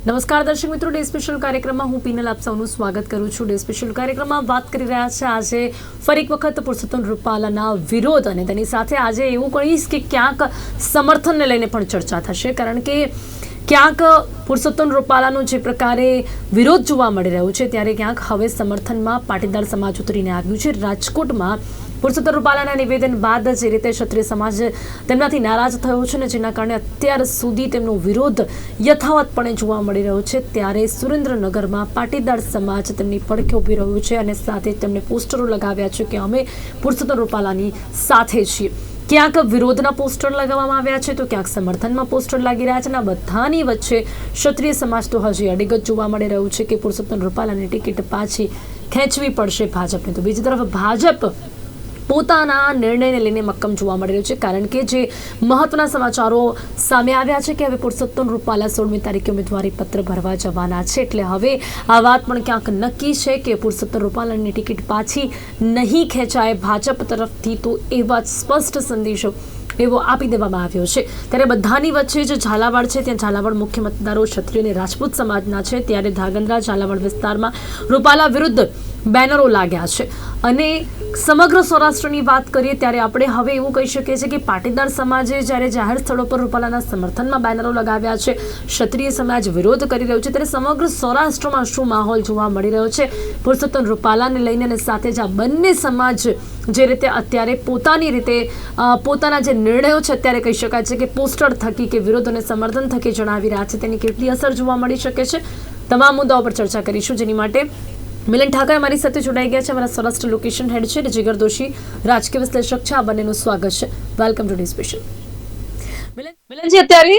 નમસ્કાર દર્શક મિત્રો, ડે સ્પેશિયલ કાર્યક્રમમાં હું પીનલ આપ સૌનું સ્વાગત કરું છું. ડે સ્પેશિયલ કાર્યક્રમમાં વાત કરી રહ્યા છે આજે ફરી એક વખત પુરુષોત્તમ રૂપાલાના વિરોધ અને તેની સાથે આજે એવું કહીશ કે ક્યાંક સમર્થનને લઈને પણ ચર્ચા થશે, કારણ કે ક્યાંક પુરુષોત્તમ રૂપાલાનો જે પ્રકારે વિરોધ જોવા મળી રહ્યો છે, ત્યારે ક્યાંક હવે સમર્થનમાં પાટીદાર સમાજ ઉતરીને આવ્યું છે. રાજકોટમાં પુરુષોત્તમ રૂપાલાના નિવેદન બાદ જે રીતે ક્ષત્રિય સમાજ તેમનાથી નારાજ થયો છે ને જેના કારણે અત્યાર સુધી તેમનો વિરોધ યથાવતપણે જોવા મળી રહ્યો છે. ત્યારે સુરેન્દ્રનગરમાં પાટીદાર સમાજ તેમની પડખે ઊભી રહ્યું છે અને સાથે તેમણે પોસ્ટરો લગાવ્યા છે કે અમે પુરુષોત્તમ રૂપાલાની સાથે છીએ. ક્યાંક વિરોધના પોસ્ટર લગાવવામાં આવ્યા છે તો ક્યાંક સમર્થનમાં પોસ્ટર લાગી રહ્યા છે અને બધાની વચ્ચે ક્ષત્રિય સમાજ તો હજી અડીગત જોવા મળી રહ્યું છે કે પુરુષોત્તમ રૂપાલાની ટિકિટ પાછી ખેંચવી પડશે ભાજપને. તો બીજી તરફ ભાજપ પોતાના નિર્ણયને લઈને મક્કમ જોવા મળી રહ્યું છે. કારણ કે જે મહત્વના સમાચારો સામે આવ્યા છે કે હવે પુરુષોત્તમ રૂપાલા સોળમી તારીખે ઉમેદવારી પત્ર ભરવા જવાના છે. એટલે હવે આ વાત પણ ક્યાંક નક્કી છે કે પુરુષોત્તમ રૂપાલાની ટિકિટ પાછી નહીં ખેંચાય. ભાજપ તરફથી તો એવા સ્પષ્ટ સંદેશો એવો આપી દેવામાં આવ્યો છે. ત્યારે બધાની વચ્ચે જે ઝાલાવાડ છે. ત્યાં ઝાલાવાડ મુખ્ય મતદારો ક્ષત્રિય અને રાજપૂત સમાજના છે. ત્યારે ધાગંદ્રા ઝાલાવાડ વિસ્તારમાં રૂપાલા વિરુદ્ધ બેનરો લાગ્યા છે. અને સમગ્ર સૌરાષ્ટ્રની વાત કરીએ ત્યારે આપણે હવે એવું કહી શકીએ છીએ કે પાટીદાર સમાજે જ્યારે જાહેર સ્થળો પર રૂપાલાના સમર્થનમાં બેનરો લગાવ્યા છે, ક્ષત્રિય સમાજ વિરોધ કરી રહ્યો છે, ત્યારે સમગ્ર સૌરાષ્ટ્રમાં શું માહોલ જોવા મળી રહ્યો છે? પુરુષોત્તમ રૂપાલાને લઈને અને સાથે જ આ બંને સમાજ જે રીતે અત્યારે પોતાની રીતે પોતાના જે નિર્ણયો છે, અત્યારે કહી શકાય છે કે પોસ્ટર થકી કે વિરોધ અને સમર્થન થકી જણાવી રહ્યા છે, તેની કેટલી અસર જોવા મળી શકે છે? તમામ મુદ્દાઓ પર ચર્ચા કરીશું. જેની માટે મિલન ઠાકર અમારી સાથે જોડાઈ ગયા છે. અમારા સૌરાષ્ટ્ર લોકેશન હેડ છે અને જીગર દોશી રાજકીય વિશ્લેષક છે. આ બંનેનું સ્વાગત છે. Welcome to the special Milan, મિલનજી, અત્યારે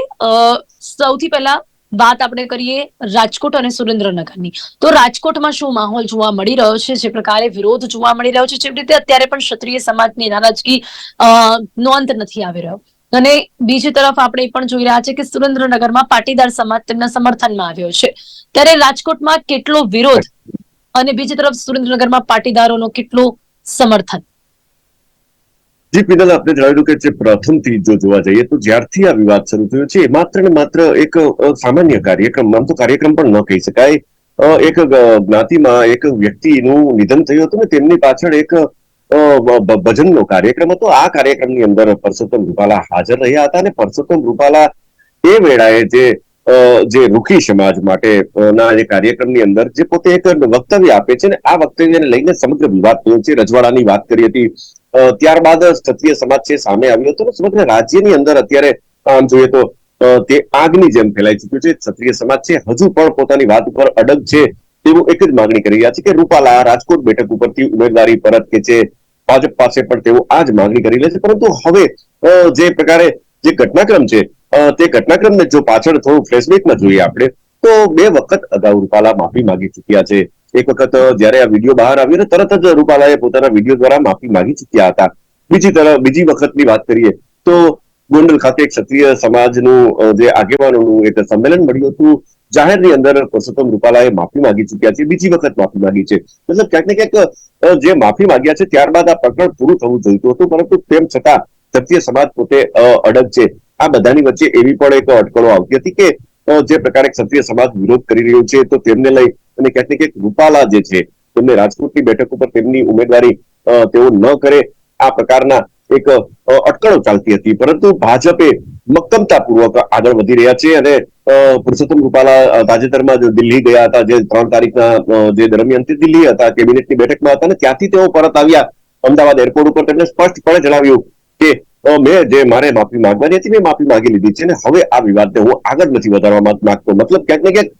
સૌથી પહેલા વાત આપણે કરીએ રાજકોટ અને સુરેન્દ્રનગરની. તો રાજકોટમાં શું માહોલ જોવા મળી રહ્યો છે? જે પ્રકારે વિરોધ જોવા મળી રહ્યો છે. જે રીતે અત્યારે પણ ક્ષત્રિય સમાજની નારાજગી નો અંત નથી આવી રહ્યો. અને બીજી તરફ આપણે પણ જોઈ રહ્યા છે કે સુરેન્દ્રનગરમાં પાટીદાર સમાજ તેમના સમર્થનમાં આવ્યો છે. ત્યારે રાજકોટમાં કેટલો વિરોધ અને બીજી તરફ સુરેન્દ્રનગરમાં પાટીદારોનો કેટલું સમર્થન? જી પિનલ આપને જણાવ્યું કે જે પ્રથમથી જો જોવા જઈએ તો જ્યારથી આ વિવાદ શરૂ થયો છે માત્ર ને માત્ર એક સામાન્ય કાર્યક્રમ, આમ તો કાર્યક્રમ પણ ન કહી શકાય. એક જ્ઞાતિમાં એક વ્યક્તિનું નિધન થયું હતું ને તેમની પાછળ એક ભજનનો કાર્યક્રમ હતો. આ કાર્યક્રમની અંદર પરસોત્તમ રૂપાલા હાજર રહ્યા હતા અને પરસોત્તમ રૂપાલા એ વેળાએ જે જે રૂકી સમાજ માટે ના, જે કાર્યક્રમની અંદર જે પોતે એક વક્તવ્ય આપે છે ને, આ વક્તવ્યને લઈને સમગ્ર વિવાદ થયો છે. રજવાડાની વાત કરી હતી. ત્યારબાદ ક્ષત્રિય સમાજ છે, સામે આવ્યો હતો સમગ્ર રાજ્યની અંદર અત્યારે આમ જોઈએ તો તે આગની જેમ ફેલાઈ ચુક્યું છે. ક્ષત્રિય સમાજ છે, હજુ પણ પોતાની વાત ઉપર અડગ છે તેવું એક જ માંગણી કરી રહ્યા છે કે રૂપાલા રાજકોટ બેઠક ઉપરથી ઉમેદવારી પરત કે છે, ભાજપ પાસે પણ તેઓ આ જ માંગણી કરી લે છે. પરંતુ હવે જે પ્રકારે જે ઘટનાક્રમ છે તે ઘટનાક્રમને જો પાછળ થોડું ફ્લેશબેકમાં જોઈએ આપણે, તો બે વખત અગાઉ રૂપાલા માફી માંગી ચૂક્યા છે. એક વખત જયારે આ વીડિયો બહાર આવ્યો ને, તરત જ રૂપાલાએ પોતાના વીડિયો દ્વારા માફી માંગી ચૂક્યા હતા. બીજી તરફ, બીજી વખતની વાત કરીએ, તો ગોંડલ ખાતે ક્ષત્રિય સમાજનું જે આગેવાનોનું એક સંમેલન મળ્યું હતું. જાહેરની અંદર પુરુષોત્તમ રૂપાલાએ માફી માંગી ચૂક્યા છે, બીજી વખત માફી માંગી છે. મતલબ ક્યાંક ને ક્યાંક જે માફી માંગ્યા છે, ત્યારબાદ આ પ્રકરણ પૂરું થવું જોઈતું હતું, પરંતુ તેમ છતાં ક્ષત્રિય સમાજ પોતે અડગ છે. આ બધાની વચ્ચે એવી પણ એક અટકળો આવતી હતી કે જે પ્રકારે ક્ષત્રિય સમાજ વિરોધ કરી રહ્યો છે, તો તેમને લઈ અને ક્યાંક ને ક્યાંક રૂપાલા જે છે, તેમને રાજકોટની બેઠક ઉપર તેમની ઉમેદવારી તેઓ ન કરે, આ પ્રકારના એક અટકળો ચાલતી હતી. પરંતુ ભાજપે મક્કમતાપૂર્વક આગળ વધી રહ્યા છે અને પુરુષોત્તમ રૂપાલા તાજેતરમાં દિલ્હી ગયા હતા, જે ત્રણ તારીખના જે દરમિયાન તે દિલ્હી હતા, કેબિનેટની બેઠકમાં હતા અને ત્યાંથી તેઓ પરત આવ્યા અમદાવાદ એરપોર્ટ ઉપર. તેમણે સ્પષ્ટપણે જણાવ્યું કે મેં જે મારે માફી માંગવાની હતી, મેં માફી માંગી લીધી છે અને હવે આ વિવાદને હું આગળ નથી વધારવા માંગતો. મતલબ ક્યાંક ને ક્યાંક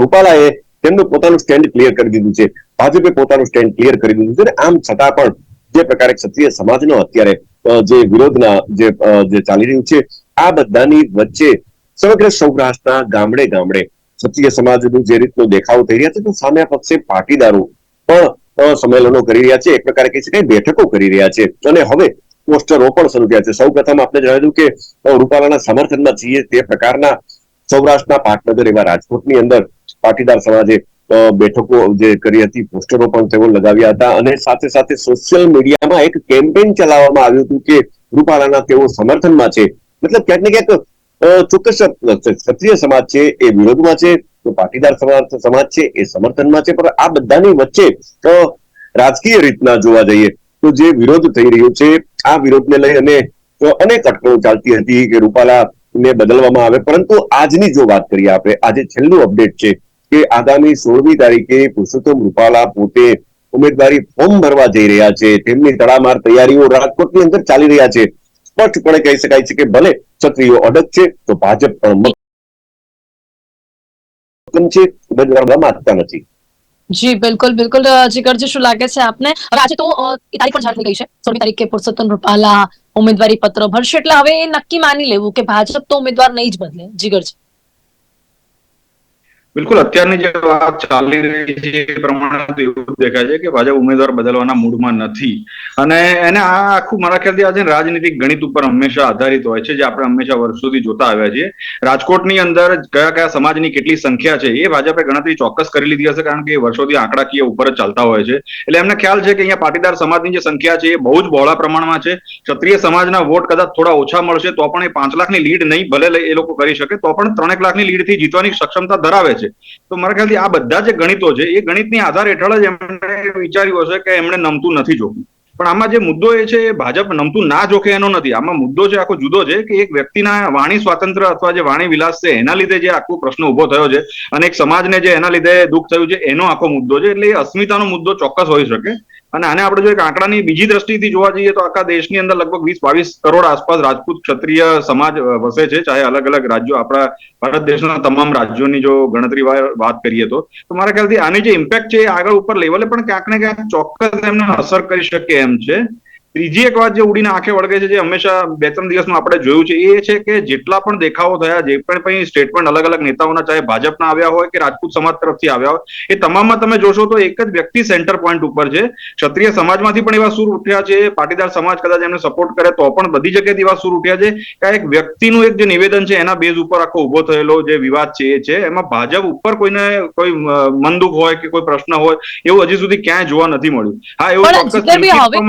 રૂપાલાએ તેમનું પોતાનું સ્ટેન્ડ ક્લિયર કરી દીધું છે. ભાજપે પોતાનું સ્ટેન્ડ ક્લિયર કરી દીધું છે અને આમ છતાં પણ જે પ્રકારે ક્ષત્રિય સમાજનો અત્યારે જે વિરોધના જે જે ચાલી રહ્યું છે, આ બધાની વચ્ચે સમગ્ર સૌરાષ્ટ્રના ગામડે ગામડે ક્ષત્રિય સમાજનું જે રીતનો દેખાવ થઈ રહ્યા છે, તો સામે પક્ષે પાટીદારો પણ સંમેલનો કરી રહ્યા છે. એક પ્રકારે કહી શકાય બેઠકો કરી રહ્યા છે. અને હવે પોસ્ટરો પણ શરૂ થયા છે. સૌ પ્રથમ આપણે જણાવ્યું કે રૂપાલાના સમર્થનમાં છીએ તે પ્રકારના સૌરાષ્ટ્રના પાટનગર એવા રાજકોટની અંદર પાટીદાર સમાજે બેઠકો જે કરી હતી, પોસ્ટરો પણ તેઓ લગાવ્યા હતા અને સાથે સાથે સોશિયલ મીડિયામાં એક કેમ્પેન ચલાવવામાં આવ્યું હતું કે રૂપાલાના તેઓ સમર્થનમાં છે. મતલબ ક્યાંક ને ક્યાંક ચોક્કસ ક્ષત્રિય સમાજ છે, એ વિરોધમાં છે, તો પાટીદાર સમાજ છે, એ સમર્થનમાં છે. પણ આ બધાની વચ્ચે રાજકીય રીતના જોવા જઈએ તો જે વિરોધ થઈ રહ્યો છે, આ વિરોધને લઈ અને અનેક અટકળો ચાલતી હતી કે રૂપાલા ને બદલવામાં આવે. પરંતુ આજની જો વાત કરીએ આપણે, આજે છેલ્લું અપડેટ છે કે આગામી સોળમી તારીખે પુરુષોત્તમ રૂપાલા પોતે ઉમેદવારી ફોર્મ ભરવા જઈ રહ્યા છે. તેમની તડામાર તૈયારીઓ રાજકોટની અંદર ચાલી રહ્યા છે. સ્પષ્ટપણે કહી શકાય છે કે ભલે ક્ષત્રિયો અડગ છે, તો ભાજપ પણ છે. ઉમેદવાર માંગતા નથી. જી, બિલકુલ બિલકુલ. જીગર જીગરજી શું લાગે છે આપને. હવે આજે તો તારીખ પણ જાહેર થઈ ગઈ છે. સોળમી તારીખે પુરુષોત્તમ રૂપાલા ઉમેદવારી પત્ર ભરશે. એટલે હવે એ નક્કી માની લેવું કે ભાજપ તો ઉમેદવાર નહીં જ બદલે. જીગરજી બિલકુલ, અત્યારની જે વાત ચાલી રહી છે એ પ્રમાણે એવું દેખાય છે કે ભાજપ ઉમેદવાર બદલવાના મૂડમાં નથી. અને એને આ આખું મારા ખ્યાલથી આજે રાજનીતિક ગણિત ઉપર હંમેશા આધારિત હોય છે, જે આપણે હંમેશા વર્ષોથી જોતા આવ્યા છીએ. રાજકોટની અંદર કયા કયા સમાજની કેટલી સંખ્યા છે એ ભાજપે ગણતરી ચોક્કસ કરી લીધી હશે કારણ કે વર્ષોથી આંકડાકીય ઉપર જ ચાલતા હોય છે. એટલે એમને ખ્યાલ છે કે અહીંયા પાટીદાર સમાજની જે સંખ્યા છે એ બહુ જ બહોળા પ્રમાણમાં છે. ક્ષત્રિય સમાજના વોટ કદાચ થોડા ઓછા મળશે તો પણ એ પાંચ લાખની લીડ નહીં ભલે એ લોકો કરી શકે, તો પણ ત્રણેક લાખની લીડથી જીતવાની સક્ષમતા ધરાવે છે. તો મારા ખ્યાલથી આ બધા જે ગણિતો છે, એ ગણિતની આધાર હેઠળ જ એમણે વિચાર્યું હશે કે એમણે નમતું નથી જોખમ પણ આમાં જે મુદ્દો એ છે, એ ભાજપ નમતું ના જોખે એનો નથી. આમાં મુદ્દો છે આખો જુદો છે કે એક વ્યક્તિના વાણી સ્વાતંત્ર્ય અથવા જે વાણી વિલાસ છે, એના લીધે જે આખો પ્રશ્ન ઊભો થયો છે અને એક સમાજને જે એના લીધે દુઃખ થયું છે, એનો આખો મુદ્દો છે. એટલે એ અસ્મિતાનો મુદ્દો ચોક્કસ હોઈ શકે. અને આને આપણે જો એક આંકડાની બીજી દ્રષ્ટિથી જોવા જઈએ તો આખા દેશની અંદર લગભગ વીસ બાવીસ કરોડ આસપાસ રાજપૂત ક્ષત્રિય સમાજ વસે છે, ચાહે અલગ અલગ રાજ્યો આપણા ભારત દેશના તમામ રાજ્યોની જો ગણતરી વાત કરીએ તો. મારા ખ્યાલથી આની જે ઇમ્પેક્ટ છે એ આગળ ઉપર લેવલે પણ ક્યાંક ને ક્યાંક ચોક્કસ એમને અસર કરી શકે એમ છે. ત્રીજી એક વાત જે ઉડીને આંખે વળગે છે જે હંમેશા બે ત્રણ દિવસમાં આપણે જોયું છે એ છે કે જેટલા પણ દેખાવો થયા જે પણ કંઈ સ્ટેટમેન્ટ અલગ અલગ નેતાઓના ચાહે ભાજપના આવ્યા હોય કે રાજપૂત સમાજ તરફથી આવ્યા હોય એ તમામમાં તમે જોશો તો એક જ વ્યક્તિ સેન્ટર પોઈન્ટ ઉપર છે. ક્ષત્રિય સમાજમાંથી પણ એવા સૂર ઉઠ્યા છે પાટીદાર સમાજ કદાચ એમને સપોર્ટ કરે તો પણ બધી જગ્યાએથી એવા સૂર ઉઠ્યા છે કે આ એક વ્યક્તિનું એક જે નિવેદન છે એના બેઝ ઉપર આખો ઊભો થયેલો જે વિવાદ છે એ છે. એમાં ભાજપ ઉપર કોઈને કોઈ મનદુખ હોય કે કોઈ પ્રશ્ન હોય એવું હજી સુધી ક્યાંય જોવા નથી મળ્યું. હા એવું ચોક્કસ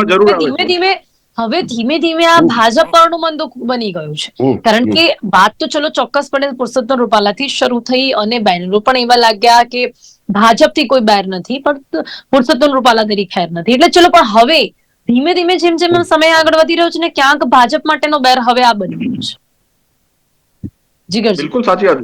જરૂર આવે ધીમે હવે ધીમે ધીમે આ ભાજપ પરનું મંદુક બની ગયું છે. કારણ કે વાત તો ચલો ચોક્કસપણે પુરુષોત્તમ રૂપાલાથી શરૂ થઈ અને બેનરો પણ એવા લાગ્યા કે ભાજપથી કોઈ બેર નથી પણ પુરુષોત્તમ રૂપાલા તરી ખેર નથી. એટલે ચલો પણ હવે ધીમે ધીમે જેમ જેમ સમય આગળ વધી રહ્યો છે ને ક્યાંક ભાજપ માટેનો બેર હવે આ બની ગયો છે. જીગરજી બિલકુલ સાચી વાત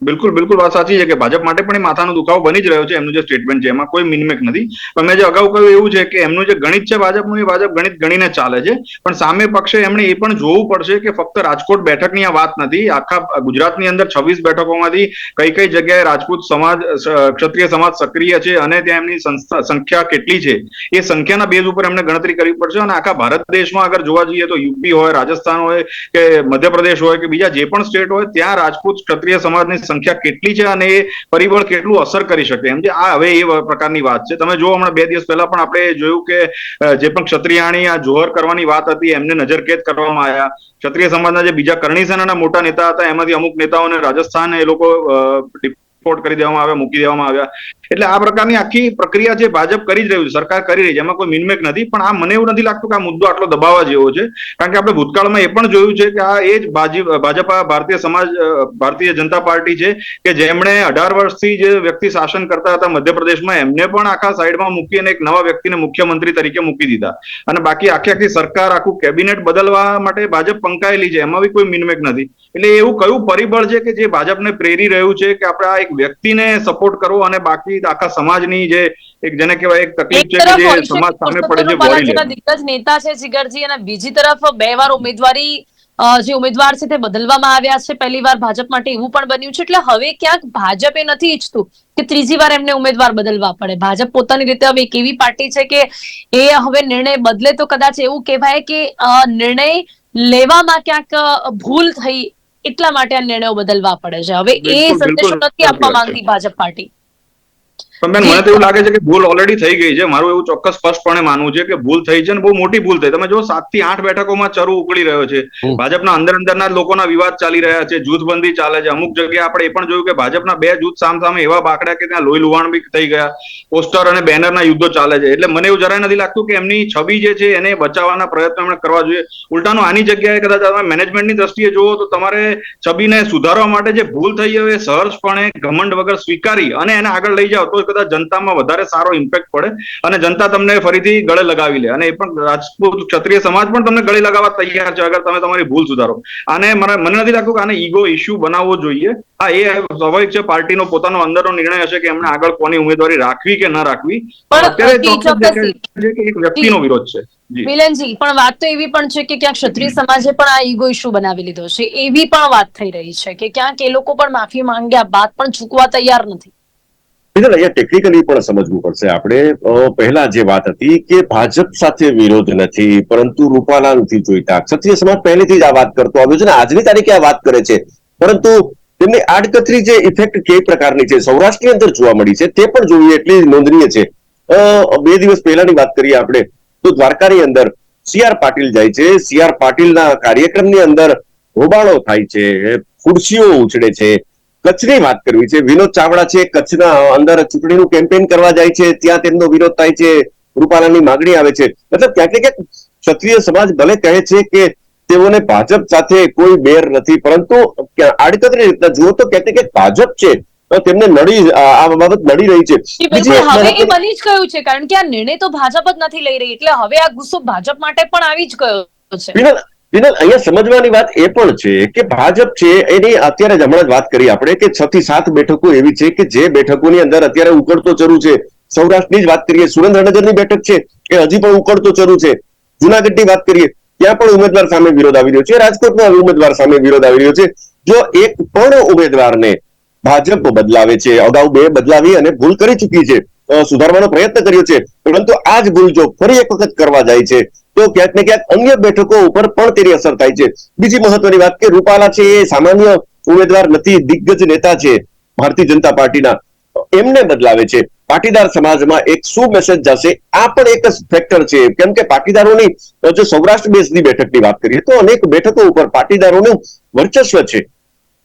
બિલકુલ બિલકુલ વાત સાચી છે કે ભાજપ માટે પણ માથાનો દુખાવો બની જ રહ્યો છે, એમનું જે સ્ટેટમેન્ટ છે, એમાં કોઈ મિનમેક નથી. પણ મેં જે અગાઉ કહ્યું એવું છે કે એમનું જે ગણિત છે ભાજપનું, એ ભાજપ ગણિત ગણીને ચાલે છે. પણ સામે પક્ષે એમણે એ પણ જોવું પડશે કે ફક્ત રાજકોટ બેઠકની આ વાત નથી, આખા ગુજરાતની અંદર છવ્વીસ બેઠકોમાંથી કઈ કઈ જગ્યાએ રાજપૂત સમાજ ક્ષત્રિય સમાજ સક્રિય છે અને ત્યાં એમની સંખ્યા કેટલી છે, એ સંખ્યાના બેઝ ઉપર એમને ગણતરી કરવી પડશે અને આખા ભારત દેશમાં અગર જોવા જઈએ તો યુપી હોય, રાજસ્થાન હોય કે મધ્યપ્રદેશ હોય કે બીજા જે પણ સ્ટેટ હોય, ત્યાં રાજપૂત ક્ષત્રિય સમાજની સંખ્યા કેટલી છે અને એ પરિબળ કેટલું અસર કરી શકે? એમ છે આ હવે એ પ્રકારની વાત છે. તમે જો હમણાં બે દિવસ પહેલા પણ આપણે જોયું કે જે પણ ક્ષત્રિયાણી આ જોહર કરવાની વાત હતી, એમને નજરકેદ કરવામાં આવ્યા. ક્ષત્રિય સમાજના જે બીજા કરણી સેનાના મોટા નેતા હતા, એમાંથી અમુક નેતાઓને રાજસ્થાન એ લોકો ડિપોર્ટ કરી દેવામાં આવ્યા, મૂકી દેવામાં આવ્યા. એટલે આ પ્રકારની આખી પ્રક્રિયા જે ભાજપ કરી જ રહ્યું છે, સરકાર કરી રહી છે, એમાં કોઈ મિનમેક નથી, પણ આ મને એવું નથી લાગતું કે આ મુદ્દો આટલો દબાવવા જેવો છે, કારણ કે આપણે ભૂતકાળમાં એ પણ જોયું છે કે આ એ જ ભાજપ ભારતીય સમાજ ભારતીય જનતા પાર્ટી છે કે જેમણે અઢાર વર્ષથી જે વ્યક્તિ શાસન કરતા હતા મધ્યપ્રદેશમાં, એમને પણ આખા સાઈડમાં મૂકી અને એક નવા વ્યક્તિને મુખ્યમંત્રી તરીકે મૂકી દીધા. અને બાકી આખી આખી સરકાર, આખું કેબિનેટ બદલવા માટે ભાજપ પંકાયેલી છે, એમાં બી કોઈ મિનમેક નથી. એટલે એવું કયું પરિબળ છે કે જે ભાજપને પ્રેરી રહ્યું છે કે આપણે આ એક વ્યક્તિને સપોર્ટ કરવો અને બાકી આખા સમાજની જે એક જેને કહેવાય એક તકલીફ છે કે જે સમાજ સામે પડે છે બોલી લે. દિગ્ગજ નેતા છે જીગરજી અને બીજી તરફ બે વાર ઉમેદવારી જે ઉમેદવાર છે તે બદલવામાં આવ્યા છે. પહેલી વાર ભાજપ માટે એવું પણ બન્યું છે. એટલે હવે ક્યાંક ભાજપ એ નથી ઈચ્છતું કે ત્રીજી વાર એમને ઉમેદવાર બદલવા પડે. ભાજપ પોતાની રીતે હવે એક એવી પાર્ટી છે કે એ હવે નિર્ણય બદલે તો કદાચ એવું કહેવાય કે નિર્ણય લેવામાં ક્યાંક ભૂલ થઈ એટલા માટે આ નિર્ણયો બદલવા પડે છે. હવે એ સંદેશો નથી આપવા માંગતી ભાજપ પાર્ટી. પણ મને તો એવું લાગે છે કે ભૂલ ઓલરેડી થઈ ગઈ છે. મારું એવું ચોક્કસ સ્પષ્ટપણે માનવું છે કે ભૂલ થઈ છે અને બહુ મોટી ભૂલ થઈ. તમે જો સાતથી આઠ બેઠકોમાં ચરુ ઉકળી રહ્યો છે. ભાજપના અંદર અંદરના લોકોના વિવાદ ચાલી રહ્યા છે. જૂથબંધી ચાલે છે. અમુક જગ્યાએ આપણે એ પણ જોયું કે ભાજપના બે જૂથ સામ સામે એવા બાકડા કે ત્યાં લોહી લુહાણ બી થઈ ગયા. પોસ્ટર અને બેનરના યુદ્ધો ચાલે છે. એટલે મને એવું જરાય નથી લાગતું કે એમની છબી જે છે એને બચાવવાના પ્રયત્નો એમણે કરવા જોઈએ. ઉલટાનું આની જગ્યાએ કદાચ તમે મેનેજમેન્ટની દ્રષ્ટિએ જુઓ તો તમારે છબીને સુધારવા માટે જે ભૂલ થઈ હોય એ સહર્ષપણે ઘમંડ વગર સ્વીકારી અને એને આગળ લઈ જાઓ. તો કદાચ જનતામાં વધારે સારો ઇમ્પેક્ટ પડે અને જનતા તમને ફરીથી ગળે લગાવી લે. અને એ પણ રાજપૂત ક્ષત્રિય સમાજ પણ તમને ગળે લગાવવા તૈયાર છે અગર તમે તમારી ભૂલ સુધારો. આને મને મને નથી લાગતું કે આને ઈગો ઇશ્યુ બનાવવો જોઈએ. હા એ સ્વાભાવિક છે પાર્ટીનો પોતાનો અંદરનો નિર્ણય હશે કે એમણે આગળ કોની ઉમેદવારી રાખવી કે ન રાખવી. પણ અત્યારે એક વ્યક્તિનો વિરોધ છે. મિલનજી પણ વાત તો એવી પણ છે કે ક્યાંક ક્ષત્રિય સમાજે પણ આ ઈગો ઇશ્યુ બનાવી લીધો છે. એવી પણ વાત થઈ રહી છે કે ક્યાંક એ લોકો પણ માફી માંગ્યા બાદ પણ ચૂકવા તૈયાર નથી. બીજા અહીંયા ટેકનિકલી પણ સમજવું પડશે. આપણે પહેલા જે વાત હતી કે ભાજપ સાથે વિરોધ નથી, પરંતુ રૂપાલા નથી જોઈતા. ક્ષત્રિય સમાજ પહેલેથી જ આ વાત કરતો આવ્યો છે ને આજની તારીખે આ વાત કરે છે. પરંતુ તેમની આડકતરી જે ઇફેક્ટ કઈ પ્રકારની છે, સૌરાષ્ટ્રની અંદર જોવા મળી છે, તે પણ જોઈએ એટલી નોંધનીય છે. બે દિવસ પહેલાની વાત કરીએ આપણે, તો દ્વારકાની અંદર સી આર પાટીલ જાય છે. સી આર પાટીલના કાર્યક્રમની અંદર હોબાળો થાય છે, ખુરશીઓ ઉછળે છે. કચ્છની વાત કરવી છે. વિનોદ ચાવડા છે કચ્છના અંદર ચૂંટણીનું કેમ્પેન કરવા જાય છે ત્યાં તેમનો વિરોધ થાય છે રૂપાલાની માગણી આવે છે. મતલબ ક્યાંક ને ક્યાંક ક્ષત્રિય સમાજ ભલે કહે છે કે તેઓને ભાજપ સાથે કોઈ બેર નથી પરંતુ આડકતરી રીતના જુઓ તો ક્યાંક ને ક્યાંક ભાજપ છે તો તેમને નડી આ બાબત નડી રહી છે. હવે એ બની જ ગયું છે કારણ કે આ નિર્ણય તો ભાજપ જ નથી લઈ રહી એટલે હવે આ ગુસ્સો ભાજપ માટે પણ આવી જ ગયો છે. વિનલ અહીંયા સમજવાની વાત એ પણ છે કે ભાજપ છે, એની અત્યારે જ હમણાં જ વાત કરી આપણે કે છ થી સાત બેઠકો એવી છે કે જે બેઠકોની અંદર અત્યારે ઉકળતો ચરુ છે. સૌરાષ્ટ્રની જ વાત કરીએ, સુરેન્દ્રનગરની બેઠક છે એ હજી પણ ઉકળતો ચરુ છે. જુનાગઢની વાત કરીએ, ત્યાં પણ ઉમેદવાર સામે વિરોધ આવી રહ્યો છે. રાજકોટનો ઉમેદવાર સામે વિરોધ આવી રહ્યો છે. જો એક પણ ઉમેદવારને ભાજપ બદલાવે છે, અગાઉ બે બદલાવી અને ભૂલ કરી ચૂકી છે સુધારવાનો પ્રયત્ન કર્યો છે, પરંતુ આ જ ભૂલ જો ફરી એક વખત કરવા જાય છે તો ક્યાંક ને ક્યાંક અન્ય બેઠકો ઉપર પણ તેની અસર થાય છે. બીજી મહત્વની વાત કે રૂપાલા છે એ સામાન્ય ઉમેદવાર નથી, દિગ્ગજ નેતા છે ભારતીય જનતા પાર્ટીના. એમને બદલાવે છે. પાટીદાર સમાજમાં એક શું મેસેજ જશે? આ પણ એક ફેક્ટર છે. કેમ કે પાટીદારોની જો સૌરાષ્ટ્ર બેઝની બેઠકની વાત કરીએ, તો અનેક બેઠકો ઉપર પાટીદારોનું વર્ચસ્વ છે.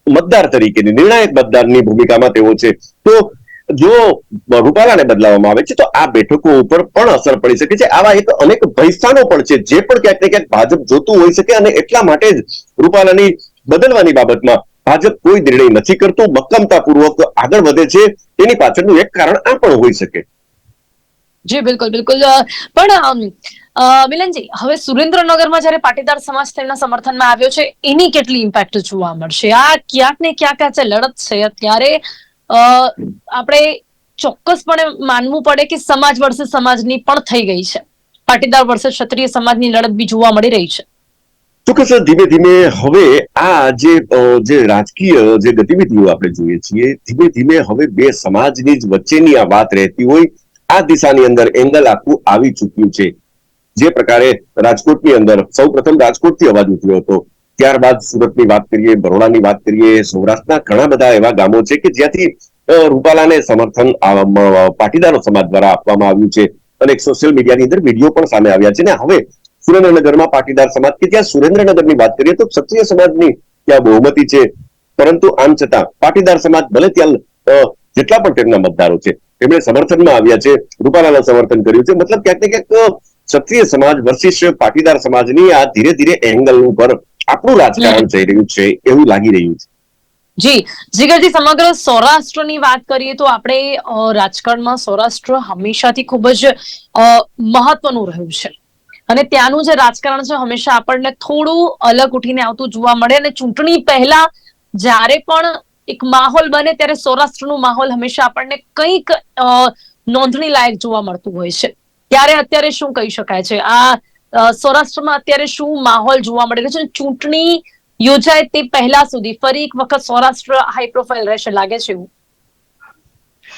મતદાર તરીકેની, નિર્ણાયક મતદારની ભૂમિકામાં તેઓ છે. તો જો રૂપાલાને બદલાવવામાં આવે છે, તો આ બેઠકો ઉપર પણ અસર પડી શકે છે. આવા એક અનેક ભૈસાનો પણ છે, જે પણ ક્યાંક ને ક્યાંક ભાજપ જોતું હોઈ શકે અને એટલા માટે જ રૂપાલાની બદલવાની બાબતમાં ભાજપ કોઈ નિર્ણય નથી કરતું. મક્કમતાપૂર્વક આગળ વધે છે. એની પાછળનું એક કારણ આ પણ હોઈ શકે. જી, બિલકુલ બિલકુલ. પણ મિલનજી, હવે સુરેન્દ્રનગરમાં જ્યારે પાટીદાર સમાજ તેમના સમર્થનમાં આવ્યો છે, એની કેટલી ઇમ્પેક્ટ જોવા મળશે? આ ક્યાંક ને ક્યાંક આ જે લડત છે, અત્યારે આપણે ચોક્કસપણે માનવું પડે કે સમાજ વર્ષે સમાજની પણ થઈ ગઈ છે. પાટીદાર વર્ષે ક્ષત્રિય સમાજની લડત બી જોવા મળી રહી છે. ચોક્કસ ધીમે ધીમે હવે આ જે જે રાજકીય જે ગતિવિધિઓ આપણે જોઈએ છીએ, ધીમે ધીમે હવે બે સમાજની જ વચ્ચેની આ વાત રહેતી હોય, આ દિશાની અંદર એંગલ આખું આવી ચૂક્યું છે. જે પ્રકારે રાજકોટની અંદર સૌ પ્રથમ રાજકોટથી અવાજ ઉઠ્યો હતો. ત્યારબાદ સુરતની વાત કરીએ, બરોડાની વાત કરીએ, સૌરાષ્ટ્રના ઘણા બધા એવા ગામો છે કે જ્યાંથી રૂપાલાને સમર્થન પાટીદારો સમાજ દ્વારા આપવામાં આવ્યું છે અને એક સોશિયલ મીડિયાની અંદર વીડિયો પણ સામે આવ્યા છે. ને હવે સુરેન્દ્રનગરમાં પાટીદાર સમાજ કે ત્યાં સુરેન્દ્રનગરની વાત કરીએ તો ક્ષત્રિય સમાજની ત્યાં બહુમતી છે. પરંતુ આમ છતાં પાટીદાર સમાજ ભલે ત્યાં જેટલા પણ તેમના મતદારો છે, તેમણે સમર્થનમાં આવ્યા છે, રૂપાલાના સમર્થન કર્યું છે. મતલબ ક્યાંક ને ક્યાંક ક્ષત્રિય સમાજ વર્સિસ પાટીદાર સમાજની આ ધીરે ધીરે એંગલ ઉપર આપણું રાજકારણ જઈ રહ્યું છે, એવું લાગી રહ્યું છે. જી જીગરજી સમગ્ર સૌરાષ્ટ્રની વાત કરીએ તો આપણે રાજકારણમાં સૌરાષ્ટ્ર હંમેશાથી ખૂબ જ મહત્વનું રહ્યું છે. અને ત્યાંનું જે રાજકારણ છે, હંમેશા આપણને થોડું અલગ ઉઠીને આવતું જોવા મળે અને ચૂંટણી પહેલા જ્યારે પણ એક માહોલ બને ત્યારે સૌરાષ્ટ્રનું માહોલ હંમેશા આપણને કંઈક નોંધણી લાયક જોવા મળતું હોય છે. ત્યારે અત્યારે શું કહી શકાય છે? આ સૌરાષ્ટ્રમાં અત્યારે શું માહોલ જોવા મળી રહ્યો છે? ચૂંટણી યોજાય તે પહેલા સુધી ફરી એક વખત સૌરાષ્ટ્ર હાઈ પ્રોફાઇલ રહેશે. લાગે છે એવું?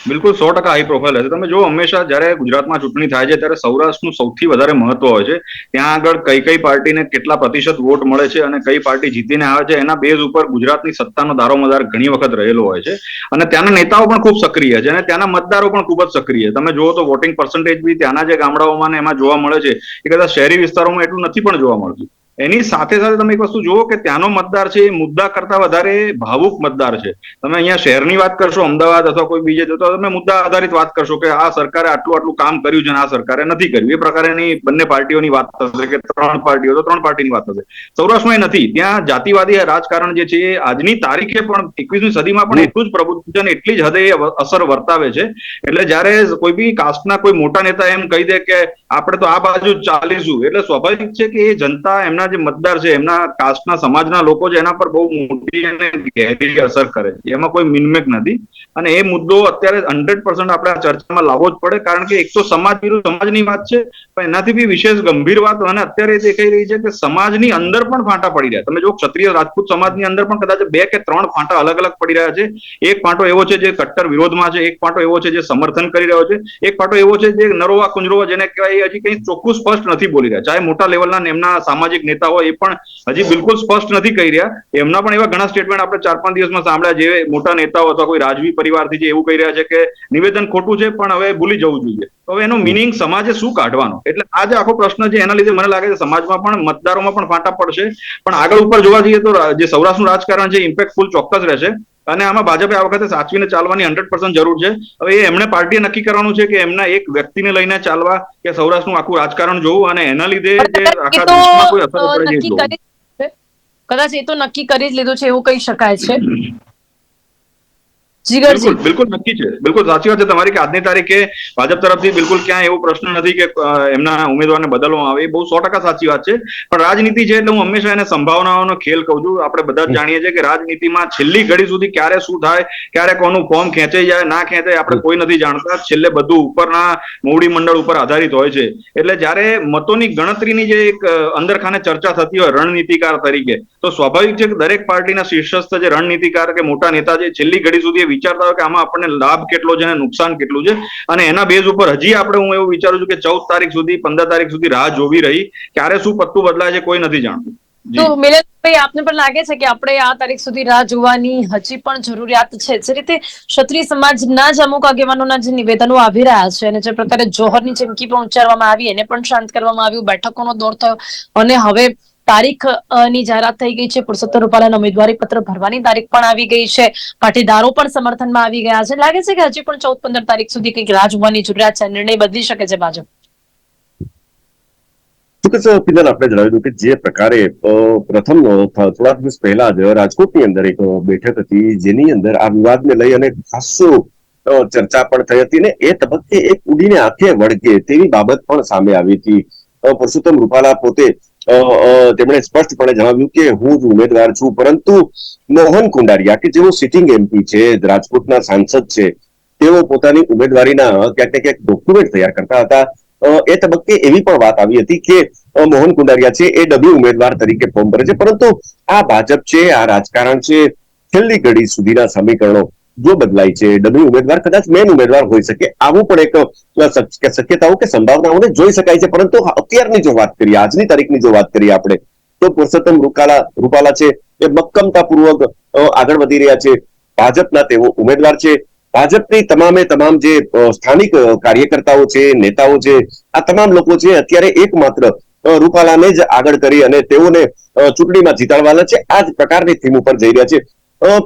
બિલકુલ સો ટકા હાઈ પ્રોફાઇલ હશે. તમે જો હંમેશા જ્યારે ગુજરાતમાં ચૂંટણી થાય છે, ત્યારે સૌરાષ્ટ્રનું સૌથી વધારે મહત્વ હોય છે. ત્યાં આગળ કઈ કઈ પાર્ટીને કેટલા પ્રતિશત વોટ મળે છે અને કઈ પાર્ટી જીતીને આવે છે, એના બેઝ ઉપર ગુજરાતની સત્તાનો દારોમદાર ઘણી વખત રહેલો હોય છે. અને ત્યાંના નેતાઓ પણ ખૂબ સક્રિય છે અને ત્યાંના મતદારો પણ ખૂબ જ સક્રિય. તમે જુઓ તો વોટિંગ પર્સન્ટેજ બી ત્યાંના જે ગામડાઓમાં એમાં જોવા મળે છે, એ કદાચ શહેરી વિસ્તારોમાં એટલું નથી પણ જોવા મળતું. એની સાથે સાથે તમે એક વસ્તુ જુઓ કે ત્યાંનો મતદાર છે એ મુદ્દા કરતા વધારે ભાવુક મતદાર છે. તમે અહીંયા શહેરની વાત કરશો, અમદાવાદ અથવા કોઈ બીજે તો તમે મુદ્દા આધારિત વાત કરશો કે આ સરકારે આટલું આટલું કામ કર્યું છે આ સરકારે નથી કર્યું. એ પ્રકારની બંને પાર્ટીઓની વાત થશે કે ત્રણ પાર્ટીઓ, તો ત્રણ પાર્ટીની વાત થશે. સૌરાષ્ટ્રમાં એ નથી. ત્યાં જાતિવાદી રાજકારણ જે છે એ આજની તારીખે પણ એકવીસમી સદીમાં પણ એટલું જ પ્રબુદ્ધ છે અને એટલી જ હદે અસર વર્તાવે છે. એટલે જ્યારે કોઈ બી કાસ્ટના કોઈ મોટા નેતા એમ કહી દે કે આપણે તો આ બાજુ ચાલીશું, એટલે સ્વાભાવિક છે કે એ જનતા એમના જે મતદાર છે, એમના કાસ્ટના સમાજના લોકો છે, એના પર બહુ મોટી અને ગહેરી અસર કરે છે. એમાં કોઈ મિનમેક નથી. અને એ મુદ્દો અત્યારે હંડ્રેડ પર્સન્ટ આપણે આ ચર્ચામાં લાવવો જ પડે, કારણ કે એક તો સમાજ વિરુદ્ધ સમાજની વાત છે, પણ એનાથી બી વિશેષ ગંભીર વાત અને અત્યારે દેખાઈ રહી છે કે સમાજની અંદર પણ ફાંટા પડી રહ્યા તમે જો ક્ષત્રિય રાજપૂત સમાજની અંદર પણ કદાચ બે કે ત્રણ ફાંટા અલગ અલગ પડી રહ્યા છે. એક ફાંટો એવો છે જે કટ્ટર વિરોધમાં છે, એક ફાંટો એવો છે જે સમર્થન કરી રહ્યો છે, એક ફાંટો એવો છે જે નરોવા કુંજરોવા જેને કહેવાય હજી કંઈ ચોખ્ખું સ્પષ્ટ નથી બોલી રહ્યા. ચાહે મોટા લેવલના એમના સામાજિક નેતા એ પણ હજી બિલકુલ સ્પષ્ટ નથી કહી રહ્યા. એમના પણ એવા ઘણા સ્ટેટમેન્ટ આપણે ચાર પાંચ દિવસમાં સાંભળ્યા, જે મોટા નેતાઓ અથવા કોઈ રાજવી પરિવારથી જે એવું કહી રહ્યા છે કે નિવેદન ખોટું છે, પણ હવે ભૂલી જવું જોઈએ. હવે એનો મિનિંગ સમાજે શું કાઢવાનો? એટલે આ જે આખો પ્રશ્ન છે એના લીધે મને લાગે છે સમાજમાં પણ, મતદારોમાં પણ ફાંટા પડશે. પણ આગળ ઉપર જોવા જઈએ તો જે સૌરાષ્ટ્રનું રાજકારણ છે ઇમ્પેક્ટ ફૂલ ચોક્કસ રહેશે. અને આમાં ભાજપે આ વખતે સાચવીને ચાલવાની હંડ્રેડ પર્સન્ટ જરૂર છે. હવે એ એમને પાર્ટીએ નક્કી કરવાનું છે કે એમના એક વ્યક્તિને લઈને ચાલવા કે સૌરાષ્ટ્રનું આખું રાજકારણ જોવું અને એના લીધે જે આખા દેશમાં કોઈ અસર પડે. કદાચ એ તો નક્કી કરી જ લીધું છે એવું કહી શકાય છે. જીગરજી. બિલકુલ નક્કી છે. બિલકુલ સાચી વાત છે તમારી કે આજની તારીખે ભાજપ તરફથી બિલકુલ ક્યાંય એવો પ્રશ્ન નથી કે એમના ઉમેદવારને બદલવામાં આવે. એ બહુ સો ટકા સાચી વાત છે. પણ રાજનીતિ છે એટલે હું હંમેશા એને સંભાવનાઓનો ખેલ કહું છું. આપણે બધા જાણીએ છીએ કે રાજનીતિમાં છેલ્લી ઘડી સુધી ક્યારે શું થાય, ક્યારે કોનું ફોર્મ ખેંચાઈ જાય, ના ખેંચાય, આપણે કોઈ નથી જાણતા. છેલ્લે બધું ઉપરના મોવડી મંડળ ઉપર આધારિત હોય છે. એટલે જ્યારે મતોની ગણતરીની જે એક અંદરખાને ચર્ચા થતી હોય રણનીતિકાર તરીકે, તો સ્વાભાવિક છે કે દરેક પાર્ટીના શીર્ષસ્થ જે રણનીતિકાર કે મોટા નેતા જે છેલ્લી ઘડી સુધી વિચારતા હોય કે આમાં આપણને લાભ કેટલો છે અને નુકસાન કેટલું છે. અને એના બેઝ ઉપર હજી આપણે હું એવું વિચારું છું કે ચૌદ તારીખ સુધી, પંદર તારીખ સુધી રાહ જોવી રહી. ક્યારે શું પત્તું બદલાય છે કોઈ નથી જાણતું. તો મિલનભાઈ, આપને પણ લાગે છે કે આપણે આ તારીખ સુધી રાહ જોવાની હજી પણ જરૂરિયાત છે? જે રીતે ક્ષત્રિય સમાજના જ અમુક આગેવાનોના જે નિવેદનો આવી રહ્યા છે અને જે પ્રકારે જોહરની ચીમકી પણ ઉચ્ચારવામાં આવી, એને પણ શાંત કરવામાં આવ્યું, બેઠકોનો દોર થયો અને હવે તારીખની જાહેરાત થઈ ગઈ છે. પુરુષોત્તમ રૂપાલાના ઉમેદવારી પત્ર ભરવાની તારીખ પણ આવી ગઈ છે. પાટીદારો પણ સમર્થનમાં આવી ગયા છે. લાગે છે કે હજી પણ ચૌદ પંદર તારીખ સુધી કંઈક રાહ જોવાની જરૂરિયાત છે. નિર્ણય બદલી શકે છે ભાજપ. ચોક્કસ આપણે જણાવ્યું કે જે પ્રકારે પ્રથમ થોડા દિવસ પહેલા જ રાજકોટની અંદર એક બેઠક હતી જેની અંદર આ વિવાદને લઈ અને ખાસો ચર્ચા પણ થઈ હતી ને એ તબક્કે એક ઉડીને આંખે વળગે તેવી બાબત પણ સામે આવી હતી. પુરુષોત્તમ રૂપાલા પોતે તેમણે સ્પષ્ટપણે જણાવ્યું કે હું જ ઉમેદવાર છું, પરંતુ મોહન કુંડારિયા, કે જેઓ સિટિંગ એમપી છે રાજકોટના સાંસદ છે, તેઓ પોતાની ઉમેદવારીના ક્યાંક ને ક્યાંક ડોક્યુમેન્ટ તૈયાર કરતા હતા. એ તબક્કે એવી પણ વાત આવી હતી કે મોહન કુંડારિયા છે, એ ડબી ઉમેદવાર તરીકે ફોર્મ ભરે છે, પરંતુ આ ભાજપ છે, આ રાજકારણ છે, છેલ્લી ઘડી સુધીના સમીકરણો જો બદલાય છે ડબલ્યુ ઉમેદવાર કદાચ મેન ઉમેદવાર હોઈ શકે. આવું પણ એક શક્યતાઓ કે સંભાવનાઓને જોઈ શકાય છે. પરંતુ અત્યારની જો વાત કરીએ, આજની તારીખની જો વાત કરીએ આપણે, તો પુરુષોત્તમ રૂપાલા રૂપાલા છે. એ મક્કમતાપૂર્વક આગળ વધી રહ્યા છે. ભાજપના તેઓ ઉમેદવાર છે. ભાજપની તમામે તમામ જે સ્થાનિક કાર્યકર્તાઓ છે, નેતાઓ છે, આ તમામ લોકો છે, અત્યારે એકમાત્ર રૂપાલાને જ આગળ કરી અને તેઓને ચૂંટણીમાં જીતાડવાના છે. આ જ પ્રકારની થીમ ઉપર જઈ રહ્યા છે.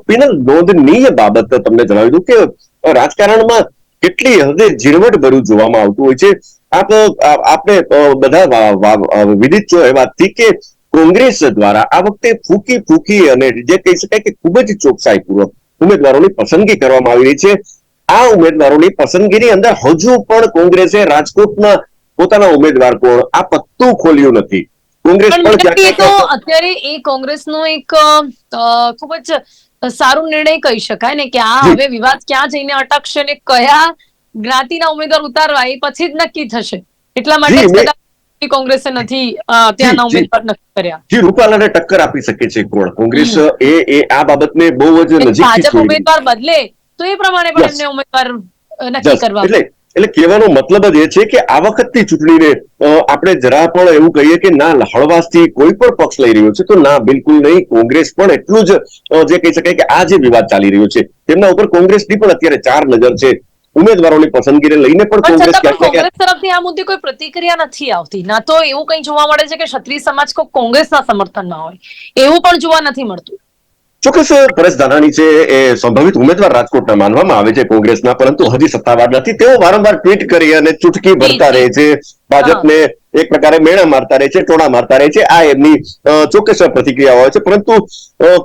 પિનલ નોંધનીય બાબત તમને જણાવી દઉં કે રાજકારણમાં કેટલી હદે ઝીણવટ ભર્યું જોવામાં આવતું હોય છે. આપ આપણે બધા વિદિત છો એ વાતથી કે કોંગ્રેસ દ્વારા આ વખતે ફૂકી ફૂકી અને જે કહી શકાય કે ખૂબ જ ચોકસાઈપૂર્વક ઉમેદવારોની પસંદગી કરવામાં આવી રહી છે. આ ઉમેદવારોની પસંદગીની અંદર હજુ પણ કોંગ્રેસે રાજકોટના પોતાના ઉમેદવાર કોણ? આ પત્તું ખોલ્યું નથી. કોંગ્રેસ પણ પણ એ તો નો અત્યારે એ કોંગ્રેસનો એક ખૂબ જ સારો નિર્ણય કહી શકાય ને કે આ હવે વિવાદ ક્યાં જઈને અટકશે ને કયા જ્ઞાતિના ઉમેદવાર ઉતારવા એ પછી જ નક્કી થશે. એટલા માટે કોંગ્રેસે નથી ત્યાંના ઉમેદવાર નક્કી કર્યા. જી રૂપાલાને ટક્કર આપી શકે છે કોણ? કોંગ્રેસ એ એ આ બાબતને બહુ જ નજીકથી ભાજપ. ઉમેદવાર બદલે તો એ પ્રમાણે પણ એમને ઉમેદવાર નક્કી કરવા એટલે એટલે કહેવાનો મતલબ જ એ છે કે આ વખતની ચૂંટણીને આપણે જરા પણ એવું કહીએ કે ના હળવાશથી કોઈ પણ પક્ષ લઈ રહ્યો છે તો ના બિલકુલ નહીં. કોંગ્રેસ પણ એટલું જ જે કહી શકાય કે આ જે વિવાદ ચાલી રહ્યો છે તેમના ઉપર કોંગ્રેસની પણ અત્યારે ચાર નજર છે. ઉમેદવારોની પસંદગીને લઈને પણ કોંગ્રેસ કોંગ્રેસ તરફથી આ મુદ્દે કોઈ પ્રતિક્રિયા નથી આવતી. ના તો એવું કંઈ જોવા મળે છે કે ક્ષત્રિય સમાજ કોઈ કોંગ્રેસના સમર્થનમાં હોય. એવું પણ જોવા નથી મળતું. ચોક્કસ પરેશ ધાનાણી છે એ સંભવિત ઉમેદવાર રાજકોટના માનવામાં આવે છે કોંગ્રેસના પરંતુ હજી સત્તાવાર નથી. તેઓ વારંવાર ટ્વીટ કરી અને ચૂંટકી ભરતા રહે છે. ભાજપને એક પ્રકારે મેળા મારતા રહે છે ટોણા મારતા રહે છે. આ એમની ચોક્કસ પ્રતિક્રિયા હોય છે. પરંતુ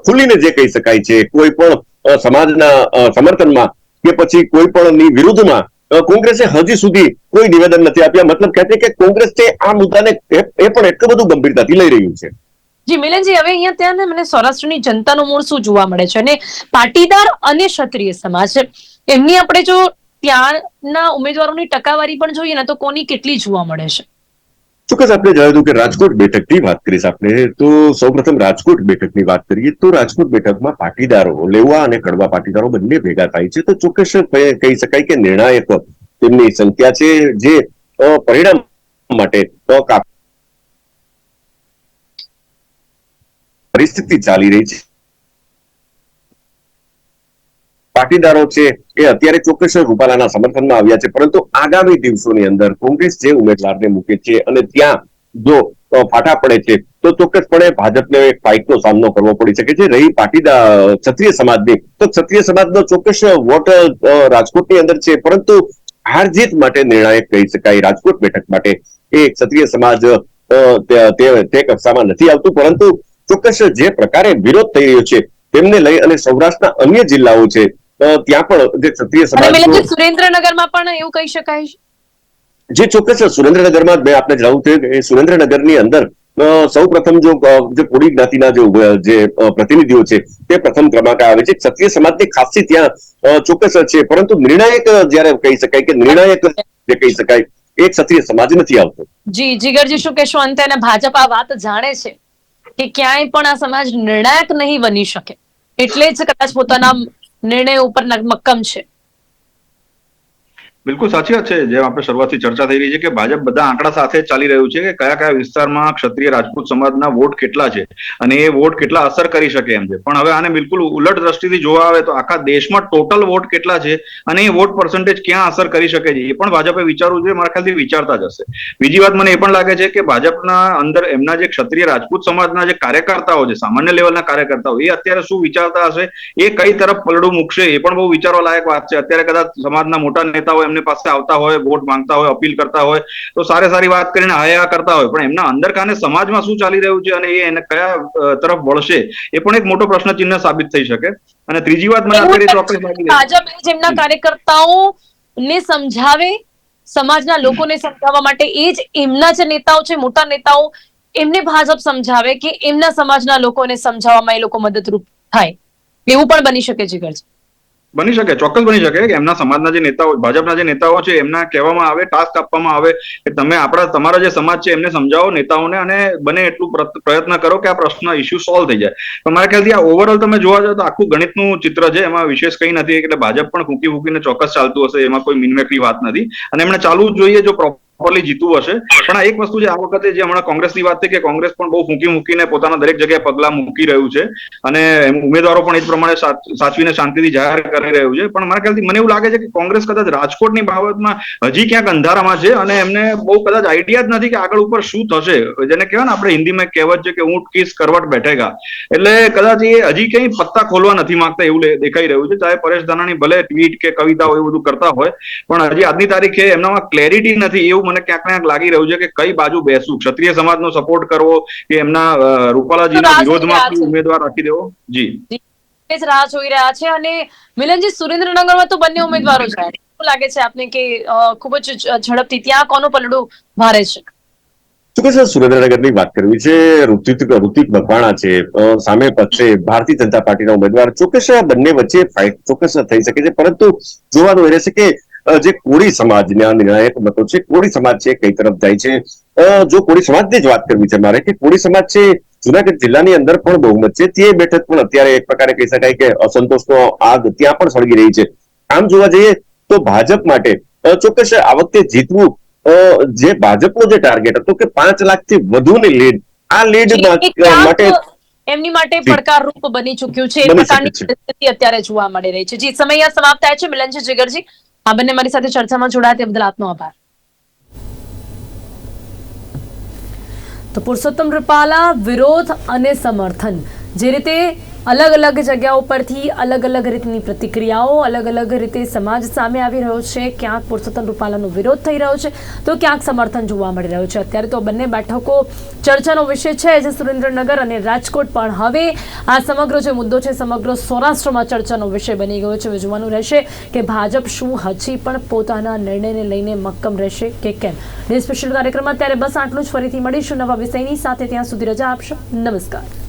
ખુલીને જે કહી શકાય છે કોઈ પણ સમાજના સમર્થનમાં કે પછી કોઈ પણ વિરુદ્ધમાં કોંગ્રેસે હજી સુધી કોઈ નિવેદન નથી આપ્યા. મતલબ કહે છે કે કોંગ્રેસ છે આ મુદ્દાને એ પણ એટલું બધું ગંભીરતાથી લઈ રહ્યું છે. જી મિલનજી હવે અહીંયા ત્યાં મને સૌરાષ્ટ્રની જનતાનું મૂળ શું જોવા મળે છે? અને પાટીદાર અને ક્ષત્રિય સમાજ એમની આપણે જો ત્યાંના ઉમેદવારોની ટકાવારી પણ જોઈએ ને તો કોની કેટલી જોવા મળે છે? ચોક્કસ આપણે જણાવ્યું કે રાજકોટ બેઠકની વાત કરીશ આપણે તો સૌપ્રથમ રાજકોટ બેઠકની વાત કરીએ તો રાજકોટ બેઠકમાં પાટીદારો લેવા અને કડવા પાટીદારો બંને ભેગા થાય છે. તો ચોક્કસ કહી શકાય કે નિર્ણાયક તેમની સંખ્યા છે જે પરિણામ માટે અ, પરિસ્થિતિ ચાલી રહી છે. પાટીદારો છે એ અત્યારે ચોક્કસ રૂપાલાના સમર્થનમાં આવ્યા છે, પરંતુ આગામી દિવસોની અંદર કોંગ્રેસ જે ઉમેદવારને મૂકે છે અને ત્યાં જો ફાટા પડે છે, તો ચોક્કસપણે ભાજપને ફાઇટનો સામનો કરવો પડી શકે છે. રહી પાટીદાર ક્ષત્રિય સમાજની, તો ક્ષત્રિય સમાજનો ચોક્કસ વોટ રાજકોટની અંદર છે, પરંતુ હાર જીત માટે નિર્ણાયક કહી શકાય. રાજકોટ બેઠક માટે એ ક્ષત્રિય સમાજ તે કક્ષામાં નથી આવતું, પરંતુ ચોક્કસ જે પ્રકારે વિરોધ થઈ રહ્યો છે તેમને લઈ અને સૌરાષ્ટ્રના અન્ય જિલ્લાઓ છે ત્યાં પણ જે ક્ષત્રિય સમાજ સુરેન્દ્રનગરમાં પણ એવું કહી શકાય જે ચોક્કસ સુરેન્દ્રનગરમાં મેં આપને જણાવ્યું કે સુરેન્દ્રનગરની અંદર સૌ પ્રથમ જો જે કોળી જ્ઞાતિના જે જે પ્રતિનિધિઓ છે તે પ્રથમ ક્રમાંકે આવે છે. ક્ષત્રિય સમાજની ખાસી ત્યાં ચોક્કસ છે પરંતુ નિર્ણાયક જયારે કહી શકાય કે નિર્ણાયક જે કહી શકાય એ ક્ષત્રિય સમાજ નથી આવતો. જી જીગરજી શું કહેશો? અંતે અને ભાજપ આ વાત જાણે છે. કે ક્યાંય પણ આ સમાજ નિર્ણાયક નહીં બની શકે. એટલે જ કદાચ પોતાના નિર્ણય ઉપર મક્કમ છે. બિલકુલ સાચી વાત છે. જેમ આપણે શરૂઆતથી ચર્ચા થઈ રહી છે કે ભાજપ બધા આંકડા સાથે ચાલી રહ્યું છે કે કયા કયા વિસ્તારમાં ક્ષત્રિય રાજપૂત સમાજના વોટ કેટલા છે અને એ વોટ કેટલા અસર કરી શકે એમ છે. પણ હવે આને બિલકુલ ઉલટ દ્રષ્ટિથી જોવા આવે તો આખા દેશમાં ટોટલ વોટ કેટલા છે અને એ વોટ પર્સન્ટેજ ક્યાં અસર કરી શકે છે એ પણ ભાજપે વિચારવું જોઈએ, મારા ખ્યાલથી વિચારતા જ હશે. બીજી વાત મને એ પણ લાગે છે કે ભાજપના અંદર એમના જે ક્ષત્રિય રાજપૂત સમાજના જે કાર્યકર્તાઓ છે, સામાન્ય લેવલના કાર્યકર્તાઓ, એ અત્યારે શું વિચારતા હશે? એ કઈ તરફ પલડું મૂકશે? એ પણ બહુ વિચારવા લાયક વાત છે. અત્યારે કદાચ સમાજના મોટા નેતાઓ એમની પાસે આવતા હોય વોટ માંગતા હોય અપીલ કરતા હોય તો સારી સારી વાત કરીને હયા કરતા હોય. પણ એમના અંદર કાને સમાજમાં શું ચાલી રહ્યું છે અને એ એને કયા તરફ વળશે એ પણ એક મોટો પ્રશ્ન ચિહ્ન સાબિત થઈ શકે. અને ત્રીજી વાત મને અત્યારે ચોક્કસ. ભાજપ જેમના કાર્યકર્તાઓ ને સમજાવે સમાજના લોકોને સમજાવવા માટે એ જ એમના જે નેતાઓ છે મોટા નેતાઓ એમને ભાજપ સમજાવે કે એમના સમાજના લોકોને સમજાવવામાં એ લોકો મદદરૂપ થાય. એવું પણ બની શકે છે ગરજ બની શકે, ચોક્કસ બની શકે કે એમના સમાજના જે નેતાઓ, ભાજપના જે નેતાઓ છે, એમના કહેવામાં આવે ટાસ્ક આપવામાં આવે, કે તમે આપણા, તમારા જે સમાજ છે, એમને સમજાવો નેતાઓને અને બને એટલું પ્ર- પ્રયત્ન કરો કે આ પ્રશ્ન ઇસ્યુ સોલ્વ થઈ જાય. પણ મારા ખ્યાલથી આ ઓવરઓલ તમે જોવા જાઓ તો આખું ગણિતનું ચિત્ર છે, એમાં વિશેષ કંઈ નથી, એટલે ભાજપ પણ ફૂંકી ફૂંકીને ચોક્કસ ચાલતું હશે, એમાં કોઈ મિનમેકની વાત નથી. અને એમણે ચાલવું જોઈએ જો પ્રોપરલી જીતવું હશે. પણ આ એક વસ્તુ છે, આ વખતે જે હમણાં કોંગ્રેસની વાત થઈ કે કોંગ્રેસ પણ બહુ ફૂંકી મૂકીને પોતાના દરેક જગ્યાએ પગલા મૂકી રહ્યું છે અને ઉમેદવારો પણ એ જ પ્રમાણે સાચવીને શાંતિથી જાહેર કરી રહ્યું છે. પણ મારા ખ્યાલથી મને એવું લાગે છે કે કોંગ્રેસ કદાચ રાજકોટની બાબતમાં હજી ક્યાંક અંધારામાં છે અને એમને બહુ કદાચ આઈડિયા જ નથી કે આગળ ઉપર શું થશે. જેને કહેવાય ને આપણે હિન્દીમાં કહેવત છે કે ઊંટ કિસ કરવટ બેઠેગા. એટલે કદાચ એ હજી કઈ પત્તા ખોલવા નથી માંગતા એવું દેખાઈ રહ્યું છે. ચાહે પરેશ ધાનાણી ભલે ટ્વીટ કે કવિતાઓ એવું બધું કરતા હોય, પણ હજી આજની તારીખે એમનામાં ક્લેરિટી નથી એવું મને ક્યાંક ક્યાંક લાગી રહ્યું છે કે કઈ બાજુ બેસવું ક્ષત્રિય સમાજનો સપોર્ટ કરવો કે એમના રૂપાલાજીના વિરોધમાં. ઉમેદવાર રાખી દેવો? જી. એ જ રાહ જોઈ રહ્યા છે અને મિલનજી સુરેન્દ્રનગરમાં તો બંને ઉમેદવારો છે. શું લાગે છે આપને કે ખૂબ જ ઝડપથી ત્યાં કોનો પલડું ભારે છે? ચોક્કસ સુરેન્દ્રનગરની વાત કરવી છે? ઋતિક ઋતિક મકવાણા છે સામે પક્ષે ભારતીય જનતા પાર્ટીના ઉમેદવાર ચોક્કસ બંને વચ્ચે ફાઇટ ચોક્કસ થઈ શકે છે. પરંતુ જોવાનું એ રહેશે કે જે કોળી સમાજના નિર્ણાયક મતો છે કોળી સમાજ છે કઈ તરફ જાય છે? જો કોળી સમાજની જ વાત કરવી છે મારે કે કોળી સમાજ છે જુનાગઢ જિલ્લાની અંદર પણ બહુમત છે. તે બેઠક પણ અત્યારે એક પ્રકારે કહી શકાય કે અસંતોષનો આગ ત્યાં પણ સળગી રહી છે. આમ જોવા જઈએ તો ભાજપ માટે ચોક્કસ આ વખતે જીતવું જે ભાજપનો જે ટાર્ગેટ હતો કે પાંચ લાખથી વધુની લીડ આ લીડ માટે એમની માટે. પડકારરૂપ બની ચૂક્યું છે એ પ્રકારની પરિસ્થિતિ અત્યારે જોવા મળી રહી છે. જી સમય સમાપ્ત થાય છે. મિલનજી જીગરજી આ બંને મારી સાથે ચર્ચામાં જોડાયા તે બદલ આપનો આભાર. તો પુરુષોત્તમ રૂપાલા, વિરોધ અને સમર્થન. જે રીતે અલગ અલગ જગ્યાઓ પરથી અલગ અલગ રીતની પ્રતિક્રિયાઓ અલગ અલગ રીતે સમાજ સામે આવી રહ્યો છે. ક્યાંક પુરુષોત્તમ રૂપાલાનો વિરોધ થઈ રહ્યો છે. તો ક્યાંક સમર્થન જોવા મળી રહ્યું છે. અત્યારે તો બંને બેઠકો ચર્ચાનો વિષય છે જે સુરેન્દ્રનગર અને રાજકોટ. પણ હવે આ સમગ્ર જે મુદ્દો છે, સમગ્ર સૌરાષ્ટ્રમાં ચર્ચાનો વિષય બની ગયો છે. જોવાનું રહેશે કે ભાજપ શું હજી પણ પોતાના નિર્ણયને લઈને મક્કમ રહેશે કે કેમ. ડે સ્પેશિયલ કાર્યક્રમમાં ત્યારે બસ આટલું જ. ફરીથી મળીશું નવા વિષયની સાથે. ત્યાં સુધી રજા આપશો. નમસ્કાર.